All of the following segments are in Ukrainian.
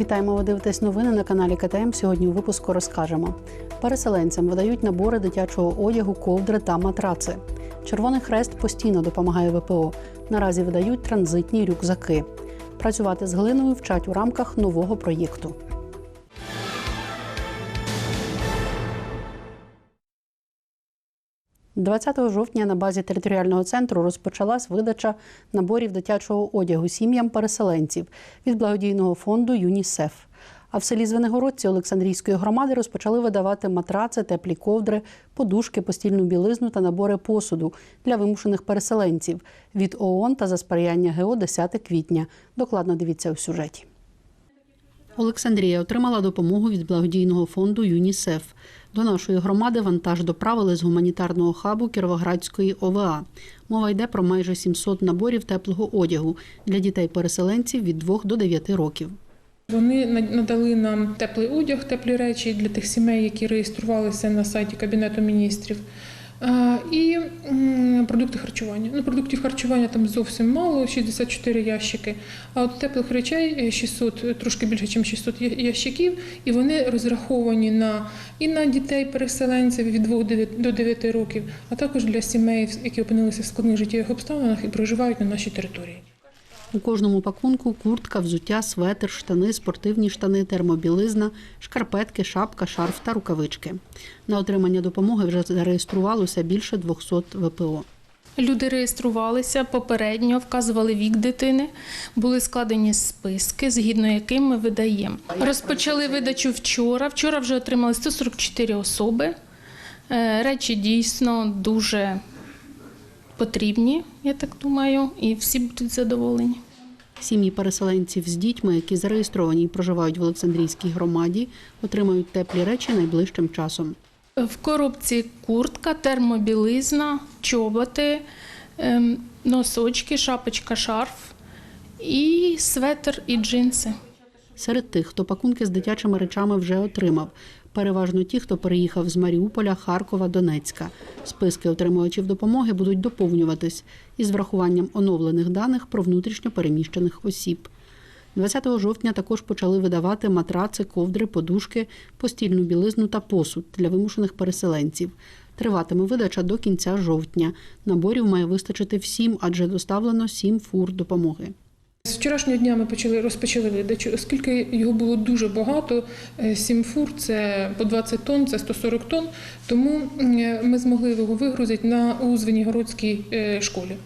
Вітаємо, ви дивитесь новини на каналі КТМ. Сьогодні у випуску розкажемо. Переселенцям видають набори дитячого одягу, ковдри та матраци. Червоний хрест постійно допомагає ВПО. Наразі видають транзитні рюкзаки. Працювати з глиною вчать у рамках нового проєкту. – 20 жовтня на базі територіального центру розпочалась видача наборів дитячого одягу сім'ям переселенців від благодійного фонду ЮНІСЕФ. А в селі Звенигородці Олександрійської громади розпочали видавати матраци, теплі ковдри, подушки, постільну білизну та набори посуду для вимушених переселенців від ООН та за сприяння ГО 10 квітня. Докладно дивіться у сюжеті. Олександрія отримала допомогу від благодійного фонду ЮНІСЕФ. До нашої громади вантаж доправили з гуманітарного хабу Кіровоградської ОВА. Мова йде про майже 700 наборів теплого одягу для дітей-переселенців від 2 до 9 років. Вони надали нам теплий одяг, теплі речі для тих сімей, які реєструвалися на сайті Кабінету міністрів. А, І продукти харчування. Ну, продуктів харчування там зовсім мало, 64 ящики. А от теплих речей е, 600, трошки більше, ніж 600 ящиків, і вони розраховані на і на дітей-переселенців від 2 до 9 років, а також для сімей, які опинилися в складних життєвих обставинах і проживають на нашій території. У кожному пакунку куртка, взуття, светр, штани, спортивні штани, термобілизна, шкарпетки, шапка, шарф та рукавички. На отримання допомоги вже зареєструвалося більше 200 ВПО. Люди реєструвалися попередньо, вказували вік дитини, були складені списки, згідно яким ми видаємо. Розпочали видачу вчора. Вчора вже отримали 144 особи. Е, Речі дійсно дуже потрібні, я так думаю, і всі будуть задоволені. Сім'ї переселенців з дітьми, які зареєстровані і проживають в Олександрійській громаді, отримають теплі речі найближчим часом. В коробці куртка, термобілизна, чоботи, ем, носочки, шапочка, шарф і светр і джинси. Серед тих, хто пакунки з дитячими речами вже отримав, переважно ті, хто переїхав з Маріуполя, Харкова, Донецька. Списки отримувачів допомоги будуть доповнюватись із врахуванням оновлених даних про внутрішньо переміщених осіб. 20 жовтня також почали видавати матраци, ковдри, подушки, постільну білизну та посуд для вимушених переселенців. Триватиме видача до кінця жовтня. Наборів має вистачити всім, адже доставлено сім фур допомоги. З вчорашнього дня ми почали розпочали видачу, оскільки його було дуже багато. е, Сім фур це по 20 тонн, це 140 тонн. Тому е, ми змогли його вигрузити на у Звенігородській е, школі.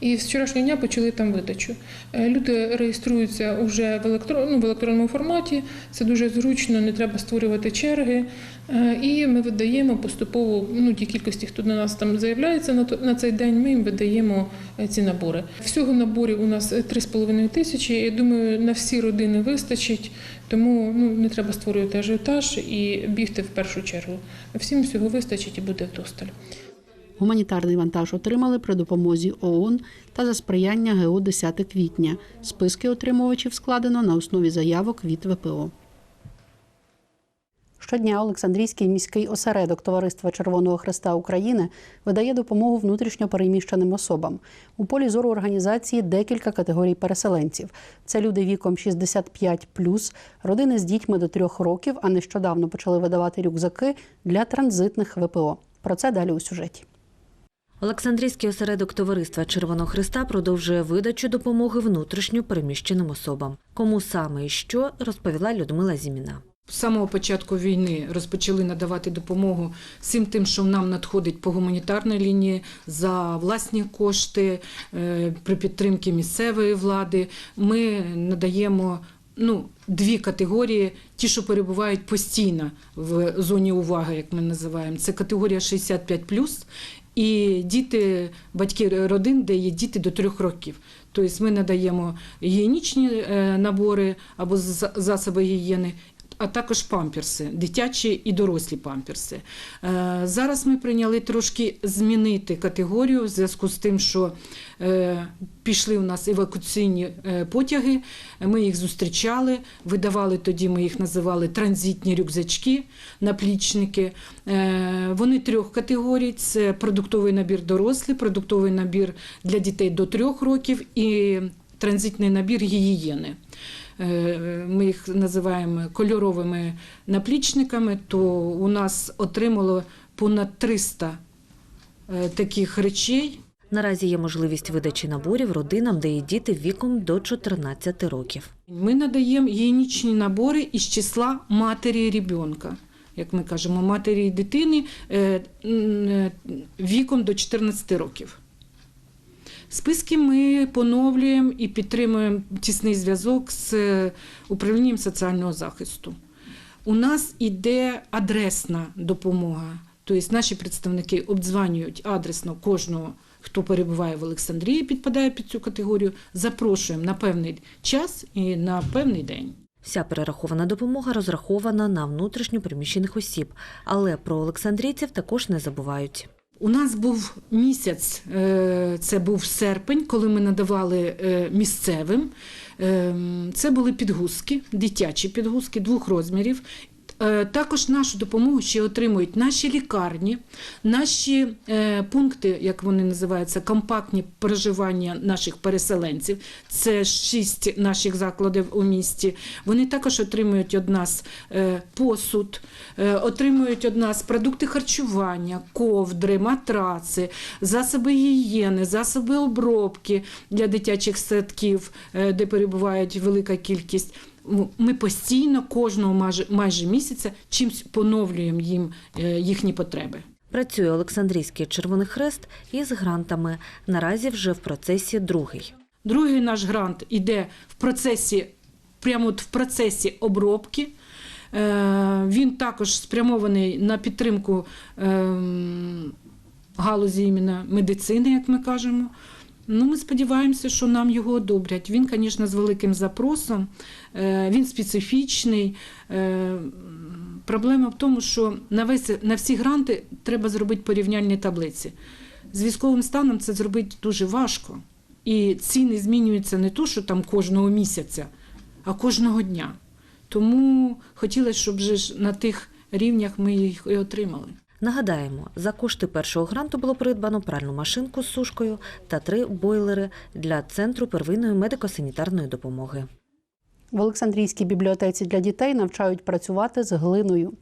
І з вчорашнього дня почали там видачу. Е, Люди реєструються вже в, електро... ну, в електронному форматі. Це дуже зручно, не треба створювати черги. Е, І ми видаємо поступово ну, ті кількості, хто до нас там заявляється на цей день. Ми їм видаємо е, ці набори. Всього наборів у нас е, 3,5 тисячі. Я думаю, на всі родини вистачить, тому ну не треба створювати ажіотаж і бігти в першу чергу. Всім всього вистачить і буде вдосталь. Гуманітарний вантаж отримали при допомозі ООН та за сприяння ГО 10 квітня. Списки отримувачів складено на основі заявок від ВПО. Щодня Олександрійський міський осередок Товариства Червоного Хреста України видає допомогу внутрішньо переміщеним особам. У полі зору організації декілька категорій переселенців. Це люди віком 65+, родини з дітьми до трьох років, а нещодавно почали видавати рюкзаки для транзитних ВПО. Про це далі у сюжеті. Олександрійський осередок Товариства Червоного Христа продовжує видачу допомоги внутрішньо переміщеним особам. Кому саме і що розповіла Людмила Зіміна. З самого початку війни розпочали надавати допомогу всім тим, що нам надходить по гуманітарній лінії за власні кошти е, при підтримці місцевої влади. Ми надаємо. Ну, дві категорії: ті, що перебувають постійно в зоні уваги, як ми називаємо, це категорія 65+, і діти, батьки родин, де є діти до трьох років. Тобто ми надаємо гігієнічні е, набори або за- засоби гігієни, а також памперси, дитячі і дорослі памперси. Е, Зараз ми прийняли трошки змінити категорію в зв'язку з тим, що е, пішли у нас евакуаційні е, потяги. Ми їх зустрічали, видавали тоді, ми їх називали транзитні рюкзачки, наплічники. Вони трьох категорій: це продуктовий набір дорослий, продуктовий набір для дітей до трьох років і транзитний набір гігієни. Е, ми їх називаємо кольоровими наплічниками, то у нас отримало понад 300 е, таких речей. Наразі є можливість видачі наборів родинам, де є діти віком до 14 років. Ми надаємо гігієнічні набори із числа матері ребенка. Як ми кажемо, матері дитини е, віком до 14 років. Списки ми поновлюємо і підтримуємо тісний зв'язок з е, управлінням соціального захисту. У нас іде адресна допомога. Тобто наші представники обдзванюють адресно кожного, хто перебуває в Олександрії, підпадає під цю категорію. Запрошуємо на певний час і на певний день. Вся перерахована допомога розрахована на внутрішньо переміщених осіб, але про олександрійців також не забувають. У нас був місяць, е, це був серпень, коли ми надавали е, місцевим. Е, Це були підгузки, дитячі підгузки двох розмірів. Е, Також нашу допомогу ще отримують наші лікарні, наші е, пункти, як вони називаються, компактні проживання наших переселенців. Це шість наших закладів у місті. Вони також отримують від нас е, посуд, отримують від нас продукти харчування, ковдри, матраци, засоби гігієни, засоби обробки для дитячих садків, де перебувають велика кількість. Ми постійно кожного майже, майже місяця чимось поновлюємо їм е, їхні потреби. Працює Олександрійський Червоний Хрест із грантами. Наразі вже в процесі другий. Другий наш грант іде в процесі, прямо от в процесі обробки. Е, Він також спрямований на підтримку ем, галузі іменно медицини, як ми кажемо. Ну, ми сподіваємося, що нам його одобрять. Він, звісно, з великим запросом, е, він специфічний. Е, Проблема в тому, що на, весь, на всі гранти треба зробити порівняльні таблиці. З військовим станом це зробити дуже важко. І ціни змінюються не то, що там кожного місяця, а кожного дня. Тому хотілося, щоб вже ж на тих рівнях ми їх і отримали. Нагадаємо, за кошти першого гранту було придбано пральну машинку з сушкою та три бойлери для центру первинної медико-санітарної допомоги. В Олександрійській бібліотеці для дітей навчають працювати з глиною.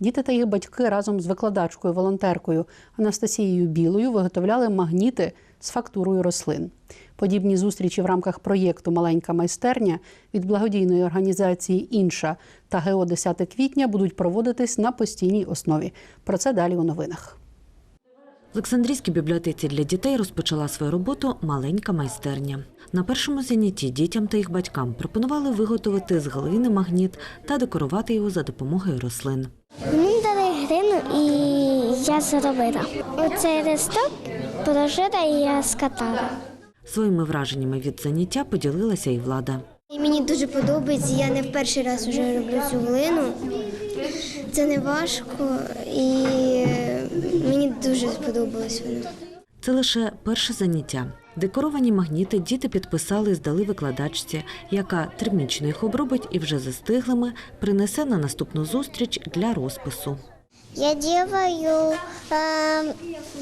Діти та їх батьки разом з викладачкою, волонтеркою Анастасією Білою виготовляли магніти з фактурою рослин. Подібні зустрічі в рамках проєкту Маленька майстерня від благодійної організації Інша та ГО 10 квітня будуть проводитись на постійній основі. Про це далі у новинах. В Олександрійській бібліотеці для дітей розпочала свою роботу маленька майстерня. На першому занятті дітям та їх батькам пропонували виготовити з глини магніт та декорувати його за допомогою рослин. Мені дали глину і я зробила. Оцей листок положила і я скатала. Своїми враженнями від заняття поділилася і влада. Мені дуже подобається, я не в перший раз вже роблю цю глину. Це не важко і мені дуже сподобалось воно. Це лише перше заняття. Декоровані магніти діти підписали і здали викладачці, яка термічно їх обробить і вже застиглими принесе на наступну зустріч для розпису. Я делаю э,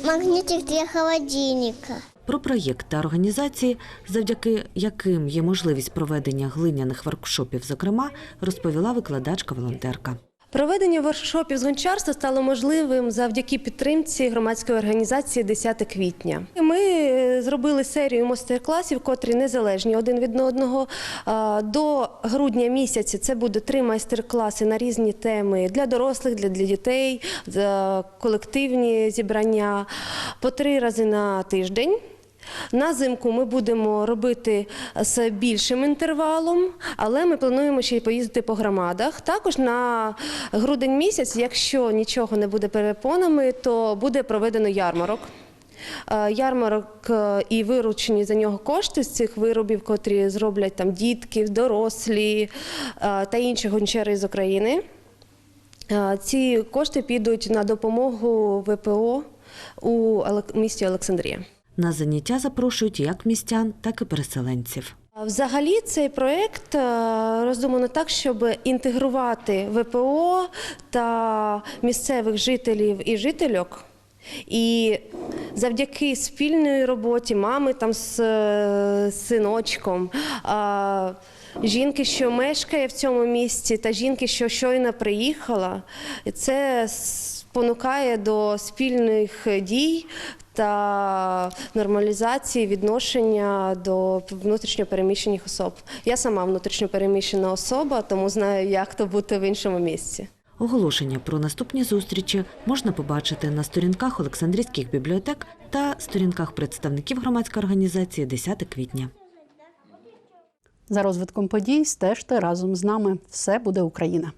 магнитик для холодильника. Про проєкт та організації, завдяки яким є можливість проведення глиняних воркшопів, зокрема, розповіла викладачка-волонтерка. Проведення воркшопів з гончарства стало можливим завдяки підтримці громадської організації 10 квітня. Ми е, зробили серію майстер-класів, котрі незалежні один від одного. До грудня місяця це буде три майстер-класи на різні теми для дорослих, для дітей, колективні зібрання по три рази на тиждень. На зимку ми будемо робити з більшим інтервалом, але ми плануємо ще й поїздити по громадах. Також на грудень місяць, якщо нічого не буде перепонами, то буде проведено ярмарок. Е, Ярмарок е, і виручені за нього кошти з цих виробів, котрі зроблять там дітки, дорослі е, та інші гончари з України. Ці кошти підуть на допомогу ВПО у місті Олександрія. На заняття запрошують як містян, так і переселенців. Взагалі цей проєкт е, роздумано так, щоб інтегрувати ВПО та місцевих жителів і жительок. І завдяки спільної роботі мами там з е, синочком жінки, що мешкає в цьому місті, та жінки, що щойно приїхала. Це спонукає до спільних дій та нормалізації відношення до внутрішньопереміщених особ. Я сама внутрішньопереміщена особа, тому знаю, як то бути в іншому місці. Оголошення про наступні зустрічі можна побачити на сторінках Олександрійських бібліотек та сторінках представників громадської організації 10 квітня. За розвитком подій стежте разом з нами. Все буде Україна.